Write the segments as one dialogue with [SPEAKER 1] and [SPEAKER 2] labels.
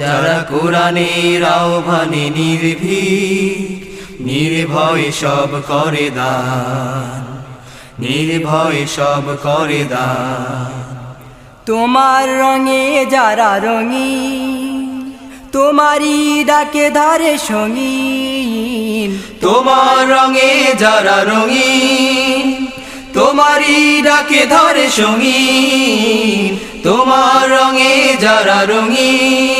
[SPEAKER 1] যারা কোরআনের আহ্বানে নির্ভীক, নির্ভয় সব করে দান, নির্ভয় সব করে দান।
[SPEAKER 2] তোমার রঙে যারা রঙি তোমারই ডাকে ধারে সঙ্গীন।
[SPEAKER 1] তোমার রঙে যারা রঙি তোমারই ডাকে ধরে সঙ্গীন। তোমার রঙে যারা রঙিন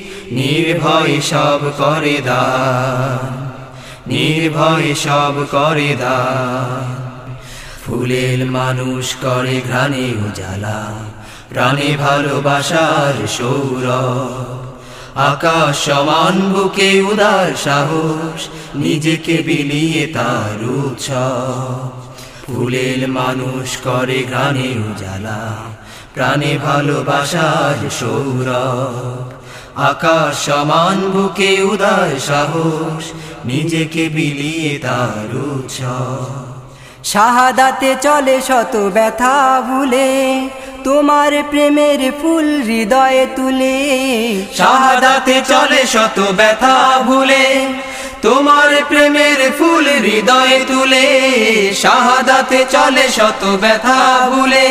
[SPEAKER 1] নির্ভয় সব করে দান, নির্ভয় সব করে দান। ফুলের মানুষ করে ঘ্রাণে উজালা, প্রাণে ভালোবাসার সৌর আকাশ সমান বুকে উদার সাহস, নিজেকে বিলিয়ে তার উৎসব। ফুলের মানুষ করে ঘ্রাণে উজালা, প্রাণে ভালোবাসার সৌরভ। আকাশ সমান, বুকে উদার সাহস, নিজেকে বিলিয়ে তার
[SPEAKER 2] শাহাদাতে চলে শত ব্যথা ভুলে, তোমার প্রেমের ফুল হৃদয়ে তুলে।
[SPEAKER 1] শাহাদাতে চলে শত ব্যথা ভুলে, তোমার প্রেমের ফুল হৃদয়ে তুলে। শাহাদাতে চলে শত ব্যথা ভুলে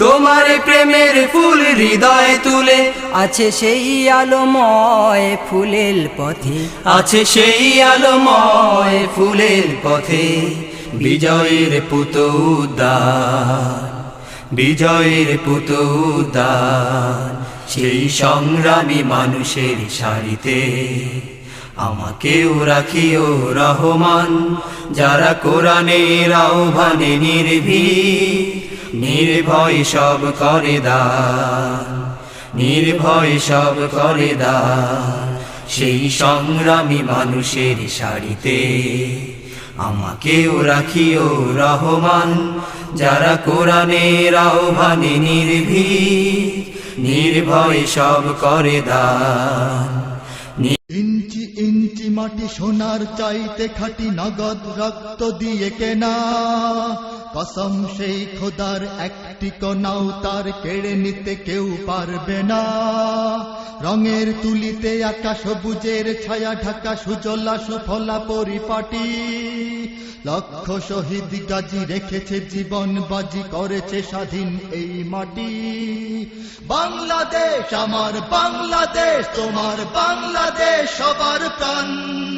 [SPEAKER 1] তোমার প্রেমের ফুল হৃদয়ে তুলে,
[SPEAKER 2] আছে সেই আলোময় ফুলের পথে।
[SPEAKER 1] আছে সেই আলোময় ফুলের পথে, বিজয়ের পুত বিজয়ের পুত সেই সংগ্রামী মানুষের সারিতে আমাকেও রাখিও রহমান, যারা কোরআনের আহ্বানে নির্ভীক। নির্ভয় সব করে দান নির্ভয় সব করে দান সেই সংগ্রামী মানুষের সারিতে আমাকেও রাখিও রহমান, যারা কোরআনের আহ্বানে নির্ভীক, নির্ভয় সব করে দান
[SPEAKER 3] ইঞ্চি ইঞ্চি মাটি সোনার চাইতে খাটি নগদ রক্ত দিয়ে কেনা কসম সেই খোদার একটি কনাও তার কেড়ে নিতে কেউ পারবে না। রঙের তুলিতে আকাশ সবুজের ছায়া ঢাকা সুজলা সুফলা পরিপাটি। লক্ষ শহীদ গাজী রেখেছে জীবন বাজি, করেছে স্বাধীন এই মাটি। বাংলাদেশ, আমার বাংলাদেশ, তোমার বাংলাদেশ সবার প্রাণ।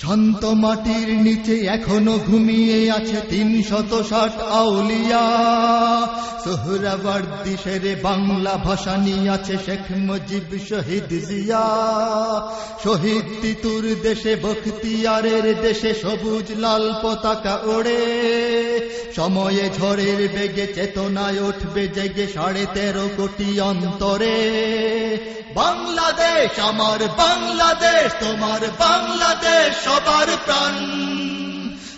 [SPEAKER 3] শান্ত মাটির নিচে এখনও ঘুমিয়ে আছে তিন শত ষাট আউলিয়া। সোহরাবর্দি শেরে বাংলা ভাষা নিয়ে আছে শেখ মুজিব শহীদ জিয়া। শহীদ তিতুর দেশে বখতিয়ারের দেশে সবুজ লাল পতাকা ওড়ে। সময়ে ঝড়ের বেগে চেতনায় উঠবে জেগে সাড়ে তেরো কোটি অন্তরে। বাংলাদেশ, আমার বাংলাদেশ, তোমার বাংলাদেশ। সবার প্রাণ।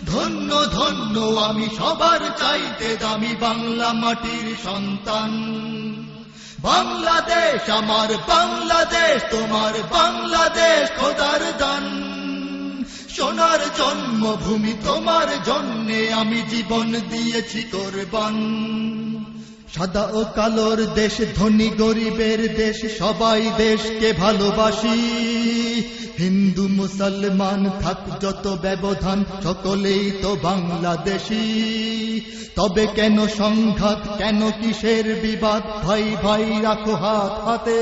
[SPEAKER 3] ধন্য ধন্য, আমি সবার চাইতে দামি বাংলা মাটির সন্তান। বাংলাদেশ আমার, বাংলাদেশ তোমার, বাংলাদেশ খোদার দান। সোনার জন্মভূমি তোমার জন্যে আমি জীবন দিয়েছি কোরবান। সাদা ও কালোর দেশ, ধনী গরিবের দেশ, সবাই দেশকে ভালোবাসি। হিন্দু মুসলমান থাক যত ব্যবধান, সকলেই তো বাংলাদেশি। তবে কেন সংঘাত, কেন কিসের বিবাদ? ভাই ভাই, রাখো হাত হাতে।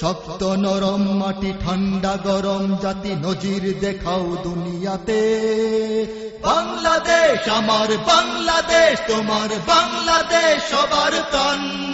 [SPEAKER 3] শক্ত নরম মাটি, ঠান্ডা গরম জাতি, নজির দেখাও দুনিয়াতে। বাংলাদেশ, আমার বাংলাদেশ, তোমার বাংলাদেশ সবার প্রাণ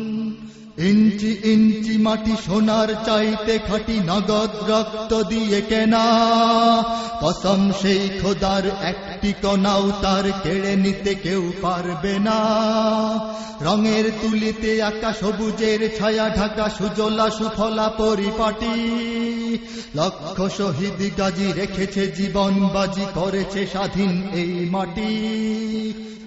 [SPEAKER 3] ইঞ্চি ইঞ্চি মাটি সোনার চাইতে খাটি নগদ রক্ত দিয়ে কেনা। কসম সেই খোদার একটি কণাও তার কেড়ে নিতে কেউ পারবে না। রঙের তুলিতে আঁকা সবুজের ছায়া ঢাকা সুজলা সুফলা পরিপাটি। লক্ষ শহীদ গাজী রেখেছে জীবন বাজি করেছে স্বাধীন এই মাটি।